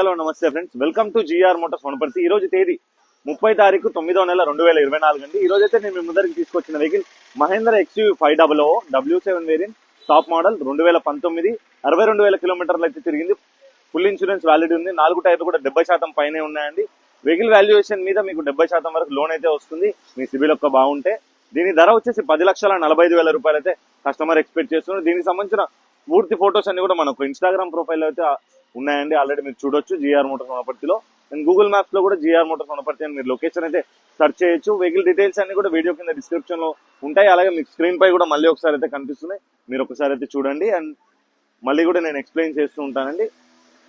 Hello నమస్తే friends. Welcome to GR motors Wanaparthy. ఈ రోజు తేదీ ముప్పై తారీఖు తొమ్మిదో నెల రెండు వేల ఇరవై నాలుగు అండి. ఈ రోజు అయితే నేను మీ ముందరికి తీసుకొచ్చిన vehicle Mahindra XU five double O W seven variant top model రెండు వేల పంతొమ్మిది అరవై రెండు వేల కిలోమీటర్లు అయితే తిరిగింది. ఫుల్ ఇన్సూరెన్స్ వ్యాలిడ్ ఉంది. నాలుగు టైర్లు కూడా డెబ్బై శాతం పైనే ఉన్నాయండి. వెహికల్ వాల్యుయేషన్ మీద మీకు డెబ్బై శాతం వరకు లోన్ అయితే వస్తుంది. మీ సిబిల్ ఒక్క బాగుంటే. దీని ధర వచ్చేసి పది లక్షల నలభై ఐదు వేల రూపాయలు అయితే కస్టమర్ ఎక్స్పెక్ట్ చేస్తున్నారు. దీనికి సంబంధించిన పూర్తి ఫొటోస్ అన్ని కూడా మనకు ఇన్స్టాగ్రామ్ ప్రొఫైల్ అయితే ఉన్నాయండి. ఆల్రెడీ మీరు చూడొచ్చు జిఆర్ మోటార్స్ వనపర్తిలో అండ్ గూగుల్ మ్యాప్స్లో కూడా జిఆర్ మోటార్స్ వనపర్తి అని మీరు లొకేషన్ అయితే సెర్చ్ చేయొచ్చు. వెహికల్ డీటెయిల్స్ అన్ని కూడా వీడియో కింద డిస్క్రిప్షన్లో ఉంటాయి. అలాగే మీకు స్క్రీన్ పై కూడా మళ్ళీ ఒకసారి అయితే కనిపిస్తున్నాయి. మీరు ఒకసారి అయితే చూడండి. అండ్ మళ్ళీ కూడా నేను ఎక్స్ప్లెయిన్ చేస్తూ ఉంటానండి.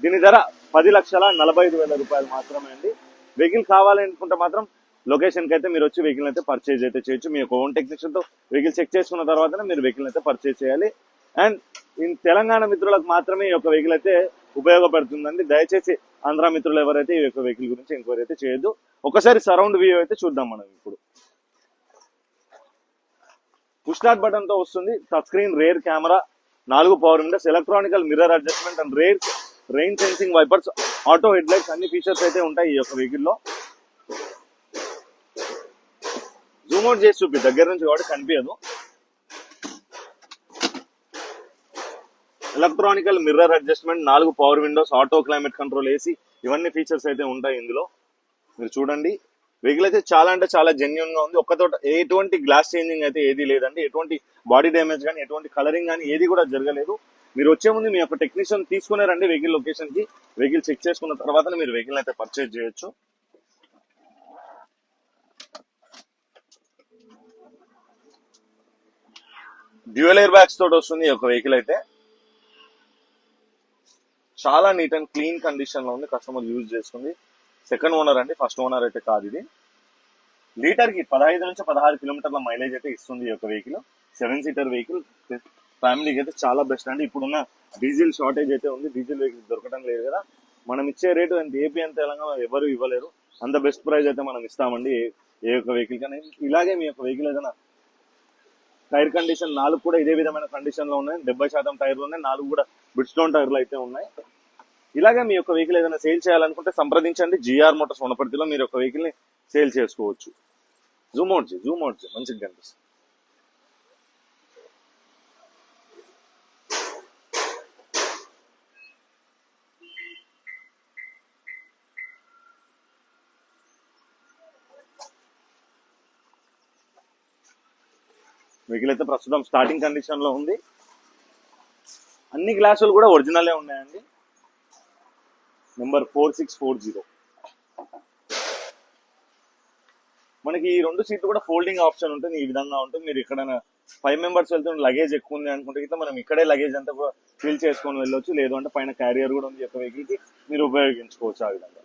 దీని ధర పది లక్షల నలభై ఐదు వేల రూపాయలు మాత్రమే అండి. వెహికల్ కావాలి అనుకుంటే మాత్రం లొకేషన్కి అయితే మీరు వచ్చి వెహికల్ అయితే పర్చేజ్ అయితే చేయొచ్చు. మీ యొక్క ఓన్ టెక్నీషియన్తో వెహికల్ చెక్ చేసుకున్న తర్వాతనే మీరు వెహికల్ అయితే పర్చేజ్ చేయాలి. అండ్ ఇన్ తెలంగాణ మిత్రులకు మాత్రమే ఈ యొక్క వెహికల్ అయితే ఉపయోగపడుతుందండి. దయచేసి ఆంధ్ర మిత్రులు ఎవరైతే ఈ యొక్క వెహికల్ గురించి ఎంక్వైరీ అయితే చేయొద్దు. ఒకసారి సరౌండ్ వ్యూ అయితే చూద్దాం మనం ఇప్పుడు. పుష్ బటన్తో వస్తుంది. టచ్ స్క్రీన్ రేర్ కెమెరా నాలుగు power windows electronical mirror adjustment and rear rain sensing wipers auto head lights అన్ని ఫీచర్స్ అయితే ఉంటాయి ఈ యొక్క వెహికల్లో జూమ్ అవుట్ చేసి చూపి దగ్గర నుంచి కాబట్టి కనిపించదు. ఎలక్ట్రానికల్ మిర్రర్ అడ్జస్ట్మెంట్ నాలుగు power windows auto climate control AC ఇవన్నీ ఫీచర్స్ అయితే ఉంటాయి ఇందులో. మీరు చూడండి. వెహికల్ అయితే చాలా అంటే చాలా జెన్యున్గా ఉంది. ఒక్కతోట ఎటువంటి గ్లాస్ చేంజింగ్ అయితే ఏది లేదండి. ఎటువంటి బాడీ డ్యామేజ్ కానీ ఎటువంటి కలరింగ్ కానీ ఏది కూడా జరగలేదు. మీరు వచ్చే ముందు మీ యొక్క టెక్నీషియన్ తీసుకునే రండి వెహికల్ లొకేషన్కి. వెహికల్ చెక్ చేసుకున్న తర్వాత మీరు వెహికల్ అయితే పర్చేజ్ చేయొచ్చు. డ్యూయల్ ఎయిర్ బ్యాగ్స్ తోటి వస్తుంది ఈ యొక్క వెహికల్ అయితే. చాలా నీట్ అండ్ క్లీన్ కండిషన్లో ఉంది. కస్టమర్ యూజ్ చేసుకుంది. సెకండ్ ఓనర్ అండి. ఫస్ట్ ఓనర్ అయితే కాదు ఇది. లీటర్కి పదహైదు నుంచి పదహారు కిలోమీటర్ల మైలేజ్ అయితే ఇస్తుంది ఈ యొక్క వెహికల్ సెవెన్ సీటర్ వెహికల్ ఫ్యామిలీకి అయితే చాలా బెస్ట్ అండి. ఇప్పుడున్న డీజిల్ షార్టేజ్ అయితే ఉంది. డీజిల్ వెహికల్ దొరకడం లేదు కదా. మనం ఇచ్చే rate and AP and Telangana ఎవరు ఇవ్వలేరు. అంత బెస్ట్ ప్రైస్ అయితే మనం ఇస్తామండి ఏ- ఏ యొక్క వెహికల్ కానీ ఇలాగే మీ యొక్క వెహికల్ ఏదైనా టైర్ కండిషన్ నాలుగు కూడా ఇదే విధమైన కండిషన్లో ఉన్నాయి. డెబ్బై శాతం టైర్లు ఉన్నాయి. నాలుగు కూడా బిడ్స్టోన్ టైర్లు అయితే ఉన్నాయి. ఇలాగే మీ యొక్క వెహికల్ ఏదైనా సేల్ చేయాలనుకుంటే సంప్రదించండి. జిఆర్ మోటార్స్ వనపర్తిలో మీరు ఒక వెహికల్ని సేల్ చేసుకోవచ్చు. జూమ్ అవుట్ చేయి జూమ్ అవుట్ చేయి. మంచిగా కనిపిస్తుంది. వెహికల్ అయితే ప్రస్తుతం స్టార్టింగ్ కండిషన్లో ఉంది. అన్ని గ్లాసులు కూడా ఒరిజినలే ఉన్నాయి. Number four six four zero మనకి ఈ రెండు సీట్లు కూడా ఫోల్డింగ్ ఆప్షన్ ఉంటుంది ఈ విధంగా ఉంటుంది. మీరు ఎక్కడైనా ఫైవ్ మెంబర్స్ వెళ్తుంటే లగేజ్ ఎక్కువ ఉంది అనుకుంటే అయితే మనం ఇక్కడే లగేజ్ అంతా ఫిల్ చేసుకొని వెళ్ళొచ్చు. లేదు అంటే పైన క్యారియర్ కూడా ఉంది ఈ యొక్క మీరు ఉపయోగించుకోవచ్చు ఆ విధంగా.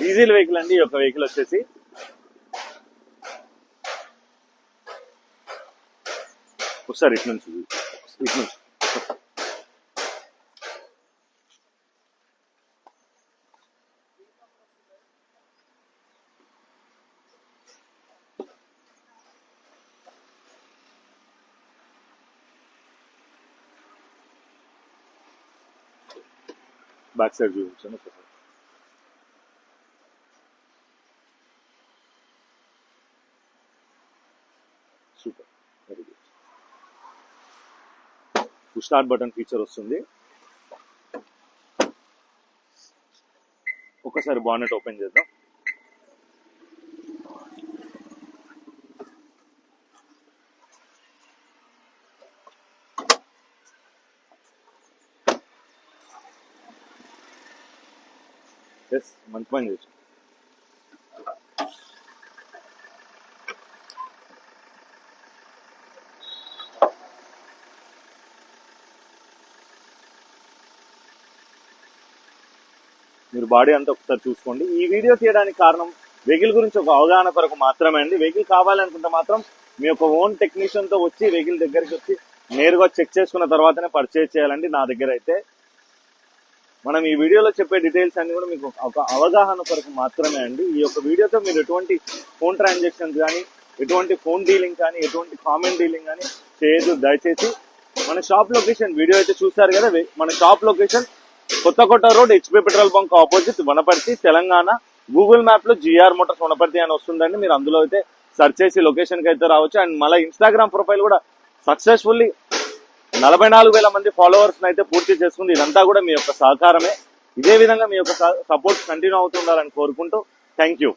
డీజిల్ వెహికల్ అండి ఈ యొక్క వెహికల్ వచ్చేసి. ఒకసారి ఇటు నుంచి ఇటు నుంచి. బ్యాక్ సైడ్ చూపించాను ఒకసారి మీకు స్టార్ట్ బటన్ ఫీచర్ వస్తుంది. ఒకసారి బానెట్ ఓపెన్ చేద్దాం. ఎస్ మంచి పని చేసి మీరు బాడీ అంతా ఒకసారి చూసుకోండి. ఈ వీడియో తీయడానికి కారణం వెహికల్ గురించి ఒక అవగాహన కొరకు మాత్రమే అండి. వెహికల్ కావాలనుకుంటే మాత్రం మీ యొక్క ఓన్ టెక్నీషియన్తో వచ్చి వెహికల్ దగ్గరికి వచ్చి నేరుగా చెక్ చేసుకున్న తర్వాతనే పర్చేజ్ చేయాలండి. నా దగ్గర అయితే మనం ఈ వీడియోలో చెప్పే డీటెయిల్స్ అన్ని కూడా మీకు ఒక అవగాహన కొరకు మాత్రమే అండి. ఈ యొక్క వీడియోతో మీరు ఎటువంటి ఫోన్ ట్రాన్సాక్షన్స్ కానీ ఎటువంటి ఫోన్ డీలింగ్ కానీ ఎటువంటి కామెంట్ డీలింగ్ కానీ చేయదు దయచేసి మన షాప్ లొకేషన్ వీడియో అయితే చూస్తారు కదా మన shop location Kothakota road HP petrol bunk opposite Wanaparthy Telangana. Google మ్యాప్లో జిఆర్ మోటార్స్ వనపర్తి అని వస్తుందండి. మీరు అందులో అయితే సెర్చ్ చేసి లొకేషన్కి అయితే రావచ్చు. అండ్ మళ్ళీ ఇన్స్టాగ్రామ్ ప్రొఫైల్ కూడా సక్సెస్ఫుల్లీ నలభై నాలుగు వేల మంది ఫాలోవర్స్ అయితే పూర్తి చేసుకుంది. ఇదంతా కూడా మీ యొక్క సహకారమే. ఇదే విధంగా మీ యొక్క సపోర్ట్ కంటిన్యూ అవుతుండాలని కోరుకుంటూ థ్యాంక్ యూ